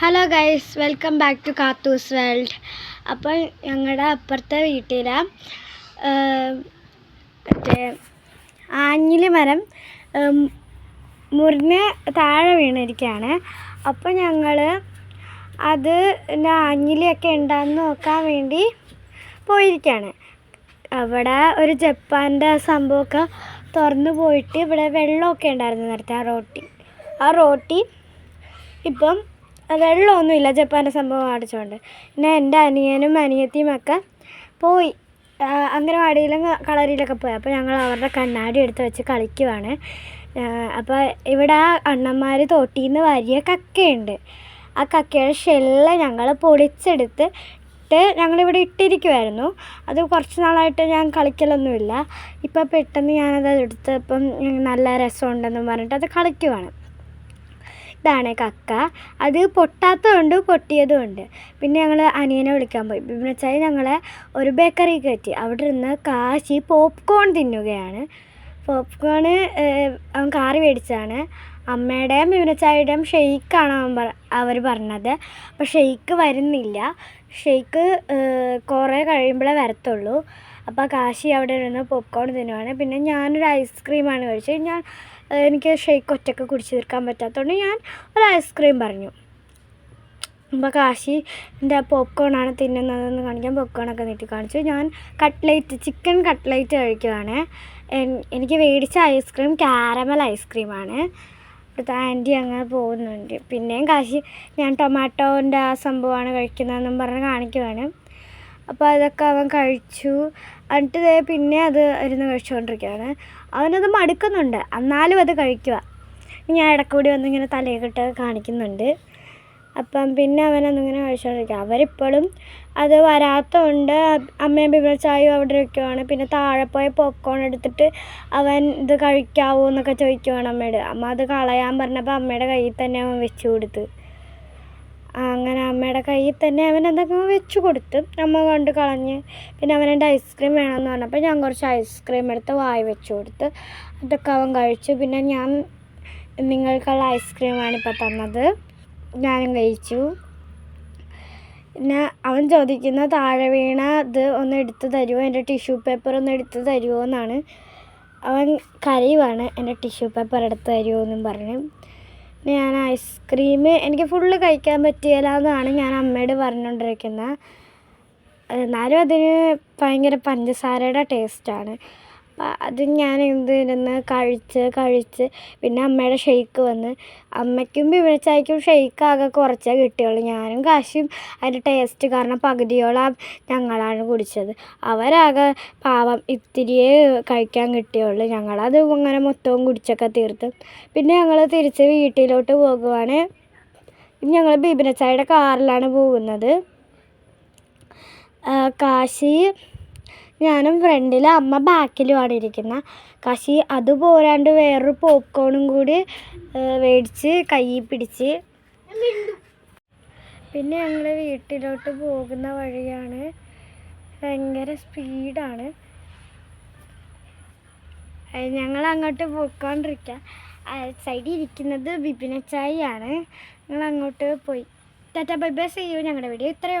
Hello guys welcome back to Kathoos world അപ്പോൾ ഞങ്ങളുടെ അപ്പുറത്തെ വീട്ടിലെ മറ്റേ ആഞ്ഞിലി മരം മുറിഞ്ഞ് താഴെ വീണിരിക്കുകയാണ് അപ്പോൾ ഞങ്ങൾ അത് ആഞ്ഞിലിയൊക്കെ ഉണ്ടാകുന്ന നോക്കാൻ വേണ്ടി പോയിരിക്കുകയാണ് അവിടെ ഒരു ജപ്പാന്റെ സംഭവമൊക്കെ തുറന്നു പോയിട്ട് ഇവിടെ വെള്ളമൊക്കെ ഉണ്ടായിരുന്നു നേരത്തെ ആ റോട്ടി. ആ റോട്ടി ഇപ്പം വെള്ളമൊന്നുമില്ല. ജപ്പാന്റെ സംഭവം അടിച്ചുകൊണ്ട് പിന്നെ എന്റെ അനിയനും അനിയത്തിയും ഒക്കെ പോയി. അംഗനവാടിയിലും കളരിയിലൊക്കെ പോയി. അപ്പോൾ ഞങ്ങൾ അവരുടെ കണ്ണാടി എടുത്ത് വെച്ച് കളിക്കുവാണ്. അപ്പോൾ ഇവിടെ അണ്ണന്മാർ തോട്ടിയിൽ നിന്ന് വലിയ കക്കയുണ്ട്. ആ കക്കയുടെ ഷെല്ല് ഞങ്ങൾ പൊളിച്ചെടുത്ത് ഇട്ട് ഞങ്ങളിവിടെ ഇട്ടിരിക്കുമായിരുന്നു അത് കുറച്ച് നാളായിട്ട് ഞാൻ കളിക്കലൊന്നുമില്ല. ഇപ്പോൾ പെട്ടെന്ന് ഞാനത് എടുത്ത് ഇപ്പം നല്ല രസമുണ്ടെന്ന് പറഞ്ഞിട്ട് അത് കളിക്കുവാണ്. ഇതാണ് കക്ക. അത് പൊട്ടാത്തതുണ്ട് പൊട്ടിയതുമുണ്ട്. പിന്നെ ഞങ്ങൾ അനിയനെ വിളിക്കാൻ പോയി. ബിബിനച്ചായി ഞങ്ങളെ ഒരു ബേക്കറി കയറ്റി. അവിടെ ഇരുന്ന് കാശി പോപ്കോൺ തിന്നുകയാണ്. പോപ്കോണ് അവൻ കാറി മേടിച്ചതാണ്. അമ്മയുടെയും വിവനച്ചായുടെയും ഷെയ്ക്കാണ് അവൻ പറ അവർ പറഞ്ഞത്. അപ്പോൾ ഷെയ്ക്ക് വരുന്നില്ല. ഷെയ്ക്ക് കുറേ കഴിയുമ്പോഴേ വരത്തുള്ളൂ. അപ്പോൾ കാശി അവിടെ ഇരുന്ന് പോപ്കോൺ തിന്നുവാണ്. പിന്നെ ഞാനൊരു ഐസ്ക്രീമാണ് കഴിച്ചത്. ഞാൻ എനിക്ക് ഷേക്ക് ഒറ്റയ്ക്ക് കുടിച്ച് തീർക്കാൻ പറ്റാത്തതുകൊണ്ട് ഞാൻ ഒരു ഐസ്ക്രീം പറഞ്ഞു. അപ്പോൾ കാശി എന്റെ പോപ്കോണാണ് തിന്നുന്നതെന്ന് കാണിക്കാൻ പോപ്കോണൊക്കെ നീട്ടി കാണിച്ചു. ഞാൻ കട്ട്ലേറ്റ് ചിക്കൻ കട്ട്ലേറ്റ് കഴിക്കുവാണ്. എനിക്ക് മേടിച്ച ഐസ്ക്രീം കാരമൽ ഐസ്ക്രീമാണ് ഇവിടുത്തെ ആന്റി അങ്ങനെ പോകുന്നുണ്ട്. പിന്നെയും കാശി ഞാൻ ടൊമാറ്റോന്റെ ആ സംഭവമാണ് കഴിക്കുന്നതെന്നും പറഞ്ഞ് കാണിക്കുവാണ്. അപ്പോൾ അതൊക്കെ അവൻ കഴിച്ചു. എന്നിട്ട് പിന്നെ അത് ഇരുന്ന് കഴിച്ചുകൊണ്ടിരിക്കുകയാണ്. അവനത് മടുക്കുന്നുണ്ട്. എന്നാലും അത് കഴിക്കുക. ഞാൻ ഇടയ്ക്കൂടി വന്ന് ഇങ്ങനെ തലയൊക്കെ കാണിക്കുന്നുണ്ട്. അപ്പം പിന്നെ അവനൊന്നിങ്ങനെ കഴിച്ചുകൊണ്ടിരിക്കുക. അവരിപ്പോഴും അത് വരാത്തതുകൊണ്ട് അമ്മയും ബിബിളച്ചായും അവിടെ ഇരിക്കുവാണ് പിന്നെ താഴെ പോയ പോപ്കോൺ എടുത്തിട്ട് അവൻ ഇത് കഴിക്കാവോ എന്നൊക്കെ ചോദിക്കുവാണ് അമ്മയോട്. അമ്മ അത് കളയാൻ പറഞ്ഞപ്പോൾ അമ്മയുടെ കയ്യിൽ തന്നെ അവൻ വെച്ചു കൊടുത്ത്. അങ്ങനെ അമ്മയുടെ കയ്യിൽ തന്നെ അവൻ എന്തൊക്കെ വെച്ച് കൊടുത്ത് അമ്മ കൊണ്ട് കളഞ്ഞ്. പിന്നെ അവൻ എന്റെ ഐസ്ക്രീം വേണമെന്ന് പറഞ്ഞപ്പോൾ ഞാൻ കുറച്ച് ഐസ്ക്രീം എടുത്ത് വായി വെച്ച് കൊടുത്ത് അതൊക്കെ അവൻ കഴിച്ചു. പിന്നെ ഞാൻ നിങ്ങൾക്കുള്ള ഐസ്ക്രീമാണ് ഇപ്പോൾ തന്നത്. ഞാനും കഴിച്ചു. പിന്നെ അവൻ ചോദിക്കുന്ന താഴെ വീണ ഇത് ഒന്ന് എടുത്ത് തരുമോ? എന്റെ ടിഷ്യൂ പേപ്പർ ഒന്ന് എടുത്ത് തരുമോ എന്നാണ്. അവൻ കരയുവാണ് എന്റെ ടിഷ്യൂ പേപ്പർ എടുത്ത് തരുമോ എന്നും പറഞ്ഞ്. ഞാൻ ഐസ്ക്രീം എനിക്ക് ഫുള്ള് കഴിക്കാൻ പറ്റിയില്ല എന്നാണ് ഞാൻ അമ്മയോട് പറഞ്ഞുകൊണ്ടിരിക്കുന്നത്. എന്നാലും അതിന് ഭയങ്കര പഞ്ചസാരയുടെ ടേസ്റ്റാണ് അത് ഞാൻ എന്തിരുന്ന് കഴിച്ച് കഴിച്ച് പിന്നെ അമ്മയുടെ ഷെയ്ക്ക് വന്ന് അമ്മയ്ക്കും വിവരിച്ചായിരിക്കും ഷെയ്ക്ക് ആകെ കുറച്ചേ കിട്ടിയുള്ളൂ. ഞാനും കാശും അതിന്റെ ടേസ്റ്റ് കാരണം പകുതിയോളം ഞങ്ങളാണ് കുടിച്ചത്. അവരാകെ പാവം ഇത്തിരിയേ കഴിക്കാൻ കിട്ടിയുള്ളൂ. ഞങ്ങളത് അങ്ങനെ മൊത്തവും കുടിച്ചൊക്കെ തീർത്ത്. പിന്നെ ഞങ്ങൾ തിരിച്ച് വീട്ടിലോട്ട് പോകുവാണ്. ഞങ്ങൾ ബിബിനച്ചായുടെ കാറിലാണ് പോകുന്നത്. കാശി ഞാനും ഫ്രണ്ടിൽ അമ്മ ബാക്കിലുമാണ് ഇരിക്കുന്നത് കാശി അത് പോരാണ്ട് വേറൊരു പോപ്കോണും കൂടി മേടിച്ച് കയ്യിൽ പിടിച്ച്. പിന്നെ ഞങ്ങൾ വീട്ടിലോട്ട് പോകുന്ന വഴിയാണ്. ഭയങ്കര സ്പീഡാണ് ഞങ്ങൾ അങ്ങോട്ട് പോയിക്കൊണ്ടിരിക്കുക സൈഡിൽ ഇരിക്കുന്നത് ബിപിനച്ചായിയാണ് ഞങ്ങൾ അങ്ങോട്ട് പോയി. ടാറ്റ ബൈ ബൈ ചെയ്യൂ ഞങ്ങളുടെ വീഡിയോ ഇത്രയേ